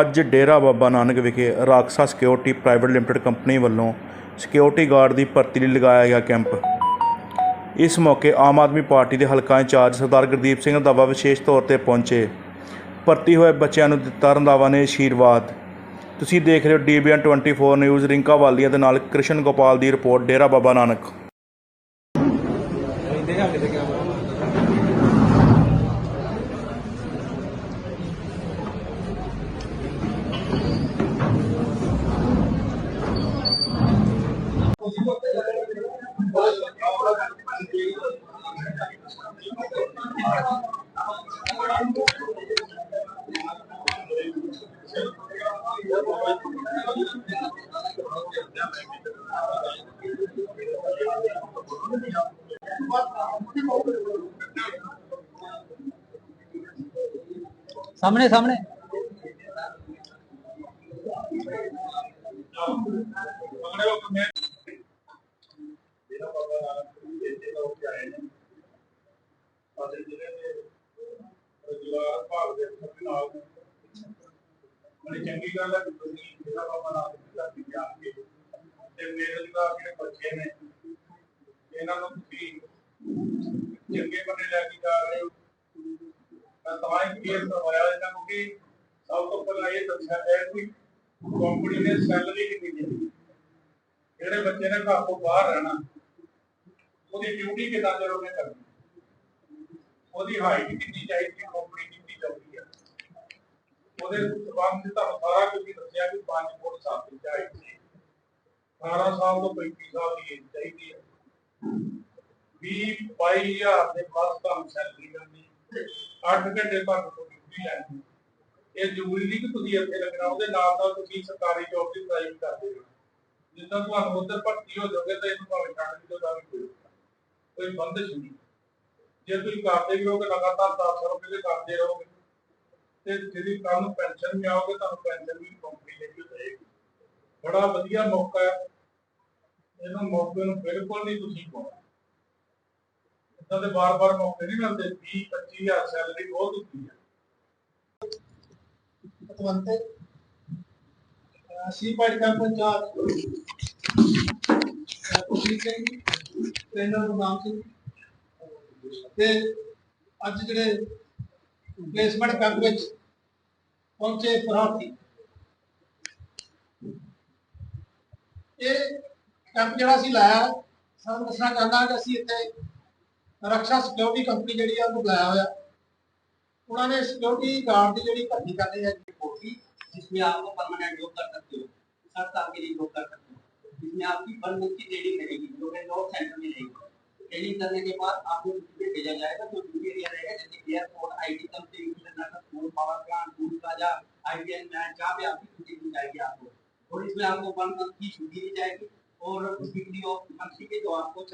ਅੱਜ ਡੇਰਾ ਬਾਬਾ ਨਾਨਕ ਵਿਖੇ Rakhsha security private limited company ਵੱਲੋਂ ਸਿਕਿਉਰਿਟੀ ਗਾਰਡ ਦੀ ਭਰਤੀ ਲਈ ਲਗਾਇਆ ਗਿਆ ਕੈਂਪ। ਇਸ ਮੌਕੇ ਆਮ ਆਦਮੀ ਪਾਰਟੀ ਦੇ ਹਲਕਾ ਇੰਚਾਰਜ ਸਰਦਾਰ ਗੁਰਦੀਪ ਸਿੰਘ ਰੰਧਾਵਾ ਵਿਸ਼ੇਸ਼ ਤੌਰ ਤੇ ਪਹੁੰਚੇ। ਭਰਤੀ ਹੋਏ ਬੱਚਿਆਂ ਨੂੰ ਦਿੱਤਾ ਰੰਧਾਵਾ ਨੇ ਆਸ਼ੀਰਵਾਦ ਤੁਸੀਂ ਦੇਖ ਰਹੇ ਹੋ ਡੀਬੀਐਨ 24 ਨਿਊਜ਼ ਰਿੰਕਾ ਵਾਲੀਆ ਦੇ ਨਾਲ ਕ੍ਰਿਸ਼ਨ ਗੋਪਾਲ ਦੀ ਰਿਪੋਰਟ, ਡੇਰਾ ਬਾਬਾ ਨਾਨਕ। ਸਾਹਮਣੇ ਸਾਹਮਣੇ। ਸਾਡੇ ਜ਼ਿਲ੍ਹੇ ਦੇ ਰੁਜ਼ਗਾਰ ਭਾਗ ਦੇ ਨਾਲ ਬੜੀ ਚੰਗੀ ਗੱਲ ਹੈ ਕਿ ਤੁਸੀਂ ਜਿਹੜਾ ਬਾਬਾ ਨਾਨਕ ਦੀ ਧਰਤੀ ਤੇ ਆ ਕੇ ਤੇ ਬੇਰੁਜ਼ਗਾਰ ਜਿਹੜੇ ਬੱਚੇ ਨੇ, ਇਹਨਾਂ ਨੂੰ ਤੁਸੀਂ ਚੰਗੇ ਬੰਨੇ ਲੈ ਕੇ ਜਾ ਰਹੇ ਹੋ। ਮੈਂ ਤਾਂ ਹੀ ਕਲੀਅਰ ਕਰਵਾਇਆ ਇਹਨਾਂ ਨੂੰ ਕਿ ਸਭ ਤੋਂ ਪਹਿਲਾਂ ਇਹ ਦੱਸਿਆ ਜਾਏ ਕਿ ਕੰਪਨੀ ਨੇ ਸੈਲਰੀ ਕਿੰਨੀ ਦੇਣੀ ਜਿਹੜੇ ਬੱਚੇ ਨੇ ਘਰ ਤੋਂ ਬਾਹਰ ਰਹਿਣਾ, ਉਹਦੀ ਡਿਊਟੀ ਕਿੱਦਾਂ ਚਿਰ ਕਰਨੀ। ਉਹਦੀ ਹਾਈਟ ਕਿੰਨੀ ਚਾਹੀਦੀ ਕੰਪਨੀ ਕਿੰਨੀ ਚਾਹੀਦੀ ਹੈ। ਉਹਦੇ ਸਬੰਧ ਵਿੱਚ ਤੁਹਾਨੂੰ ਸਾਰਾ ਕੁਝ ਦੱਸਿਆ ਕਿ 5 ਫੁੱਟ 7 ਇੰਚ ਹਾਈਟ 18 ਸਾਲ ਤੋਂ 35 ਸਾਲ ਦੀ ਏਜ ਚਾਹੀਦੀ ਹੈ। 20 22000 ਦੇ ਪਲੱਸ ਤੁਹਾਨੂੰ ਸੈਲਰੀ ਮਿਲਣੀ 8 ਘੰਟੇ ਤੱਕ ਡਿਊਟੀ ਲੈਣੀ ਇਹ ਜ਼ਰੂਰੀ ਨਹੀਂ ਕਿ ਤੁਸੀਂ ਇੱਥੇ ਲੱਗਣਾ, ਉਹਦੇ ਨਾਲ ਨਾਲ ਤੁਸੀਂ ਸਰਕਾਰੀ ਜੋਬ ਦੀ ਟਰਾਈ ਕਰਦੇ ਹੋ ਜਿੱਦਾਂ ਤੁਹਾਨੂੰ ਉੱਧਰ ਭਰਤੀ ਹੋ ਜਾਓਗੇ ਤਾਂ ਇਹਨੂੰ ਭਾਵੇਂ ਛੱਡ ਵੀ ਦਿਓ ਤਾਂ ਵੀ ਕੋਈ ਕੋਈ ਬੰਦਸ਼ ਨਹੀਂ। ਜੇ ਤੁਸੀਂ ਕਰਦੇ ਵੀ ਰਹੋਗੇ, ਲਗਾਤਾਰ 10 ਰੁਪਏ ਦੇ ਕਰਦੇ ਰਹੋਗੇ, ਤੇ ਜਿਹੜੀ ਕੱਲ ਪੈਨਸ਼ਨ ਵੀ ਆਓਗੇ ਤੁਹਾਨੂੰ ਪੈਨਸ਼ਨ ਵੀ ਕੰਪਨੀ ਦੇ ਵੀ ਦੇਗੀ ਬੜਾ ਵਧੀਆ ਮੌਕਾ ਹੈ। ਇਹਨੂੰ ਮੌਕੇ ਨੂੰ ਬਿਲਕੁਲ ਨਹੀਂ ਤੁਸੀਂ ਪਾਉਣਾ। ਇਦਾਂ ਦੇ ਬਾਰ-ਬਾਰ ਮੌਕੇ ਨਹੀਂ ਮਿਲਦੇ 20 25000 ਸੈਲਰੀ ਬਹੁਤ ਹੁੰਦੀ ਹੈ ਪਤਵੰਤੇ ਸੀ ਪਾਰਟ ਦਾ ਪੰਜਾਬ। ਤੁਸੀਂ ਸਿੰਘ ਟ੍ਰੇਨਰ ਨਾਮ ਸੀ ਤੇ ਅੱਜ ਜਿਹੜੇ ਪਲੇਸਮੈਂਟ ਕੈਂਪ ਵਿੱਚ ਪਹੁੰਚੇ ਪ੍ਰਾਰਥੀ ਇਹ ਕੈਂਪ ਜਿਹੜਾ ਅਸੀਂ ਲਾਇਆ ਸਾਨੂੰ ਦੱਸਣਾ ਚਾਹੁੰਦਾ ਕਿ ਅਸੀਂ ਇੱਥੇ ਰਕਸ਼ਾ ਸਿਕਿਉਰਿਟੀ ਕੰਪਨੀ ਜਿਹੜੀ ਆ ਉਹਨੂੰ ਬੁਲਾਇਆ ਹੋਇਆ ਉਹਨਾਂ ਨੇ ਸਿਕਿਉਰਿਟੀ ਗਾਰਡ ਦੀ ਜਿਹੜੀ ਭਰਤੀ ਕਰਨੀ ਹੈ होगी जिसमें आपको परमानेंट जॉब कर सकते हो सात साल के लिए जॉब कर सकते हो जिसमें आपकी वन मंथ की ट्रेनिंग रहेगी जो है जॉब सेंटर में रहेगी ट्रेनिंग करने के बाद आपको ड्यूटी पे भेजा जाएगा तो ड्यूटी एरिया रहेगा जैसे airport IT company international school power plant toll plaza ITN match जहाँ पे आपकी ड्यूटी दी जाएगी आपको और इसमें आपको वन मंथ की छुट्टी दी जाएगी और वीकली ऑफ मंथली के जो आपको